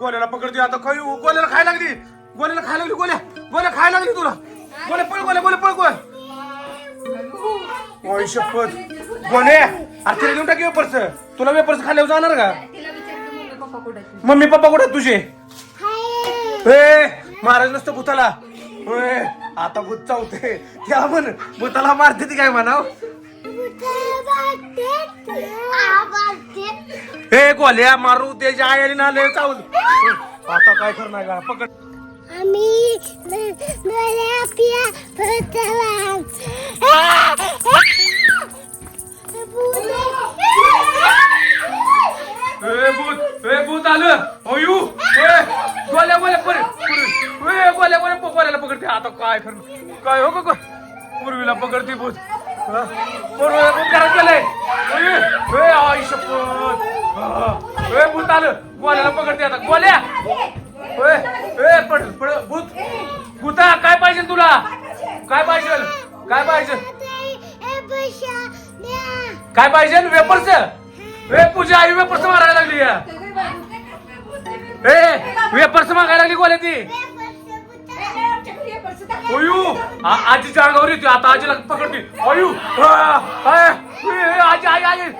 गोल्याला पकडते आता. खय हो, गोल्याला खायला लागली? गोल्याला खायला लागली गोल्या? गोल्या खायला लागली तुला? गोल्या पळ गोल्या गोल्या पळ गोल ओय शपथ. गोले अरे तिला देऊन टाकी वेपर्स तुला वेपर्स खाल्ल्यावर जाणार का? मम्मी पप्पा कुठे तुझे? ए महाराज नसतं भूताला. होय आता भूत चावते त्या म्हण भूताला मारते ती काय म्हणाव? हे गोल्या मारू आईने ना लय चावल. आता काय करणार का पकड. आम्ही भूत. आलं. अयू ए गोल्या गोल्या पर ए गोल्या गोल्या प- गोल्याला पकडते. आता काय करणार? काय हो पूर्वीला पकडते भूत. भूत आलं. गोल्याला पकडते आता. गोल्या! ए पड भूत. भूता काय पाहिजे तुला? काय पाहिजे? काय पाहिजे? काय पाहिजे? वेपर्स? ए पूजा आई वेपर्स मारायला लागली या. वेपर्स मागायला लागली गोल्या ती. अयू आजी आजीच्या अंगावर येते आता आजीला पकडते अयू आजी आई आई.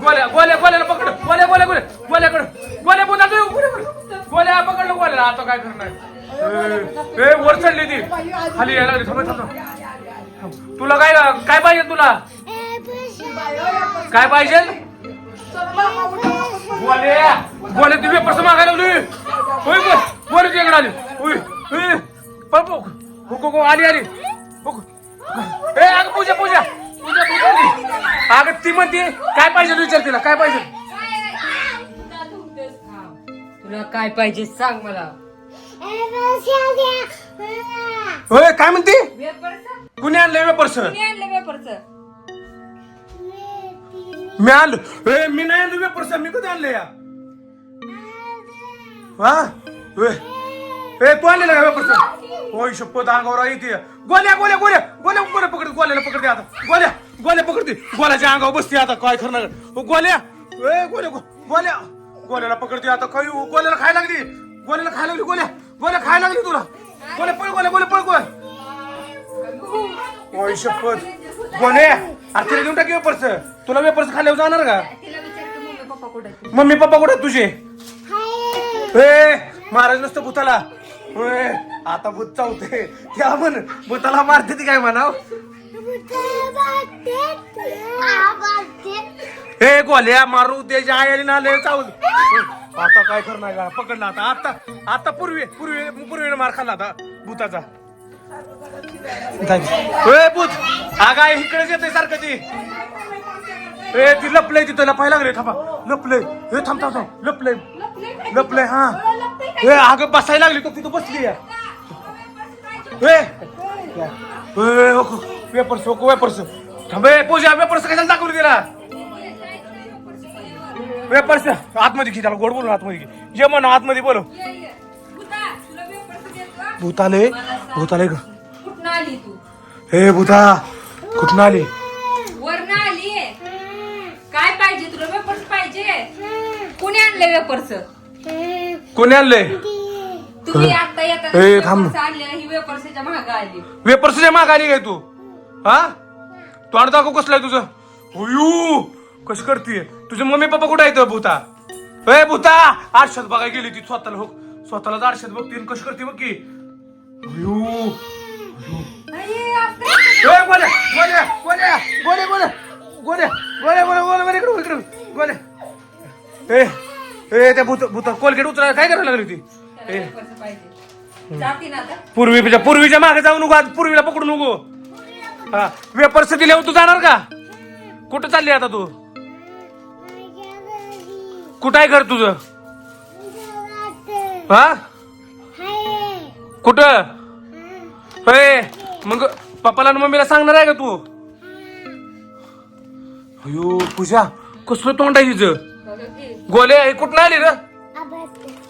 गोल्या गोल्या गोल्याला पकड. गोल्या गोल्या गोल्या. गोल्याकडे गोल्या बोला गोल्या गोल्या पकडलं गोल्याला. आता काय करणार? ए, वर चढली ती. खाली यायला लागली. थांब थांब तुला काय काय पाहिजे तुला? काय पाहिजे? गोल्या. गोल्या ती वेपर्स मागायला लागली होय गोल्या तुझ्याकडे आली. हो आली आली. ए अगं पूजा पूजा. पूजा पूजा आली. अगं ती म्हणते काय पाहिजे विचार तिला काय पाहिजे? तुला काय पाहिजे सांग मला. होय काय म्हणते? कुणी आणलंय वेपर्स? मी आणलं वेपर्स. मी आणलो. ए मी नाही आणलो वेपर्स मी कधी आणलं या? हा? ए तू आणलेला का वेपर्स होय शपथ अंगावर येते गोल्या गोल्या गोल्या. गोल्या गोल्या पकड गोल्याला पकडते आता. गोल्या गोल्या पकडते गोल्याच्या अंगावर बसते आता काय करणार? हो, गोल्या. ए गोल्या गोल्या. गोल्याला पकडते आता काही गोल्याला खायला लागली. गोल्याला खायला लागली गोल्या. गोल्या खायला लागली तुला. गोल्या पळ गोल्या गोल्या पळ गोल ओय शपथ गोले अरे तिला देऊन टाकी वेपर्स तुला वेपर्स खाल्ल्यावर जाणार का? मम्मी पप्पा कुठे आहेत? मम्मी पप्पा कुठे आहेत तुझे ए महाराज नसतं भूताला. होय आता भूत चावते त्या म्हण भूताला मारते ती काय म्हणाव? हे गोल्या मारू त्याच्या आईने ना लय चावल. आता काय करणार का पकडला आता. आता आता पूर्वी पूर्वी पूर्वीने मार खाल्ला आता भूताचा. ए भूत आगा इकडेच येते सारखं ती. ए ती लपलय तिथं लपायला लागले थांबा. लपलय. हे थांब थांब थांब. लपलय. लपलय हा. ए अगं बसायला लागली तर तिथं बसली या ए ए, ओको, वेपर्स ओको वेपर्स थांब ए वेपर्स कशाला दाखवली तिला? वेपर्स आतमध्ये घे त्याला गोड बोलून आतमध्ये घे. जे म्हणा आतमध्ये बोलव. भूताले भूताले ग. हे भूता कुठून आली? वरनं आली. काय पाहिजे तुला? वेपर्स पाहिजे. कुणी आणले वेपर्स कोणी आणले तुम्ही आता थांब. वेपर्सच्या आली. माग आली काय तू? हा? तोंड का कसलाय तुझं. हुयू कस करते तुझे मम्मी पप्पा कुठे आहेत भूता? हे भूता आरशात बघाय गेली ती स्वतःला स्वतःला स्वतःलाच आरशात बघते कस करते बघ की. हुयू गोले गोले गोले गोले गोले गोले गोले गोले गोले गोले गोले गोले गोले गोले गोले गोले गोले ए ए त्या भूत भूत कोलगेट उतरायला काय करायला लागली ती ए. वेपर्स पाहिजे. जाती ना आता. पूर्वीच्या पूर्वीच्या मागे जाऊ नको आज पूर्वीला पकडू नको. हा वेपर्स दिल्यावर तू जाणार का? कुठं चालली आता तू? कुठं आहे घर तुझं? हा? कुठं? होय. मग पप्पाला आणि मम्मीला सांगणार आहे का तू? अयो पूजा कसलं तोंड आहे की. गोले हे कुठं आली ग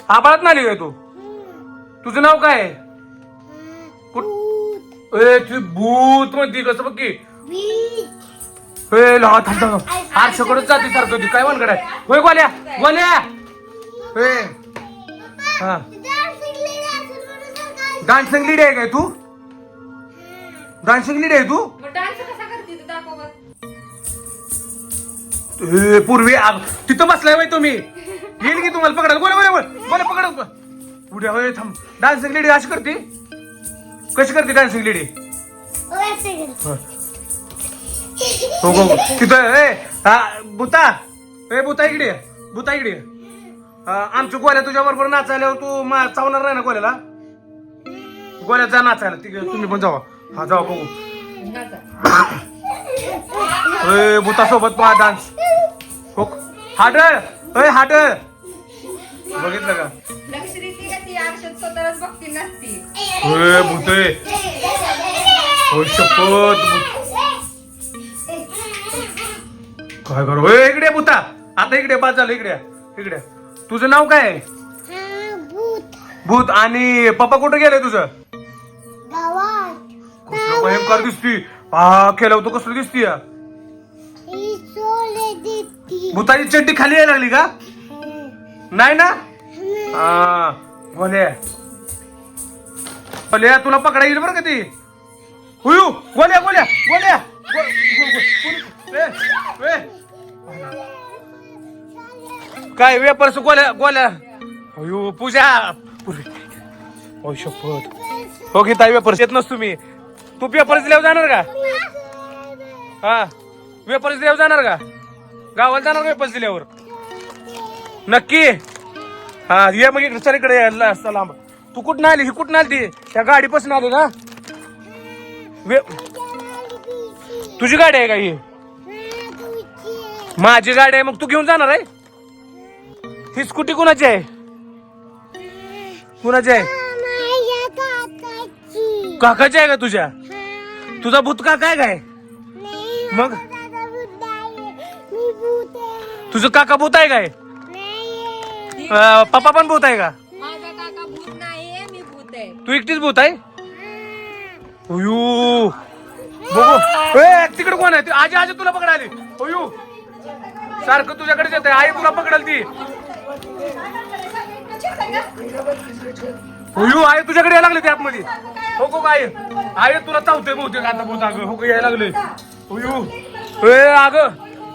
आबाळात ना आली काय तू? तुझं नाव काय आहे? कुठ ए तू भूत म्हणती कसं बघ की. ए ला थांब आरशाकडे जाते सारखं ती काय म्हणकडे होय गोल्या गोल्या. ए. हा. डान्सिंग लीड आहे काय तू? डान्सिंग लीड आहे तू? डान्स कसा करते तू दाखव ए, पूर्वी तिथं बसलाय बाई तुम्ही. येईल की तुम्हाला पकडा बोला बोला बोला. बोला पकडा उद्या होय थांब. डान्सिंग लेडी अशी करते? कशी करते डान्सिंग लेडी हो. हो हो. तिथं ए हा बुता. ए बुता इकडे ये. बुता इकडे ये. हा, आमच्या गोल्या तुझ्या बरोबर नाचायला तू मा- चावणार नाही ना गोल्याला गोल्यात जा नाचायला. ती तुम्ही पण जावा. हा जावा बघू. नाचा. ए बुता सोबत पहा डान्स हाडळ ए हाडळ बघितलं का? लक्ष देते का ती आरशात स्वतःलाच बघती नसती. ए भूते! हो शपथ भूत. काय करू? ए इकडे बुता आता इकडे बाद झालं इकडे इकडे तुझं नाव काय आहे? भूत. आणि पप्पा कुठं गेले तुझं? कसलं भयंकर दिसती. हा केलं होतं कसलं दिसती भूताची चड्डी खाली यायला लागली का? नाही ना? हा बोले. बोले तुला पकडा येईल बरं का ती? हुयू गोल्या गोल्या गोल्या गो- ए, ए. काय वेपर्स गोल्या गोल्या. हुयू पूजा. ओ शपथ. हो घेता वेपर्स येत नसतो मी. तू पेपर दिल्यावर जाणार का? हा वेपर्स दिल्यावर जाणार का? गावाला जाणार का वेपर्स दिल्यावर. नक्की. हा ये मग इकडे चल इकडे ये, ला- चल लांब. तू कुठं आली? ही कुठं आली ती त्या गाडीपासून आली ना? वे तुझी गाडी आहे का ही? माझी गाडी आहे मग तू घेऊन जाणार आहे? ही स्कूटी कुणाची आहे? कुणाची आहे? काकाची आहे का तुझ्या? तुझा भूत काका आहे काय? मग? तुझं काका भूत आहे काय? नाही अं, पप्पा पण भूत आहे का? माझा काका भूत नाही मी भूत आहे. तू एकटीच भूत आहे? अयो बघू. ए तिकडे कोण आहे? ते आजी आजी तुला पकडायली. अयो सारखं तुझ्याकडे येत आई तुला पकडाल ती अयो आई तुझ्याकडे यायला लागले ते आतमध्ये. हो को काय आई तुला चावते बहुतेक आता भूत अगं. हो का यायला लागले. अयो ए अग.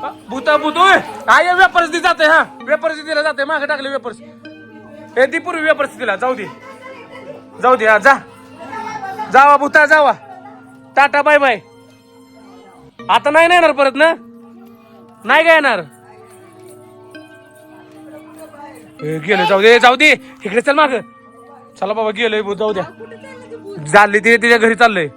भूता भूत ओय! आई व्यापारच दी जाते हा? व्यापारच दिला जाते मागे टाकले व्यापारस ए दी पूर्वी दिला जाऊ दे. जाऊ दे हा, जा. जावा भूता जावा. Tata bye bye. आता नाही ना येणार परत ना? नाही का येणार? गेलं जाऊ दे जाऊ दे. इकडे चल माग. चला बाबा गेलोय जाऊ द्या. चालली ते तिच्या घरी चाललंय.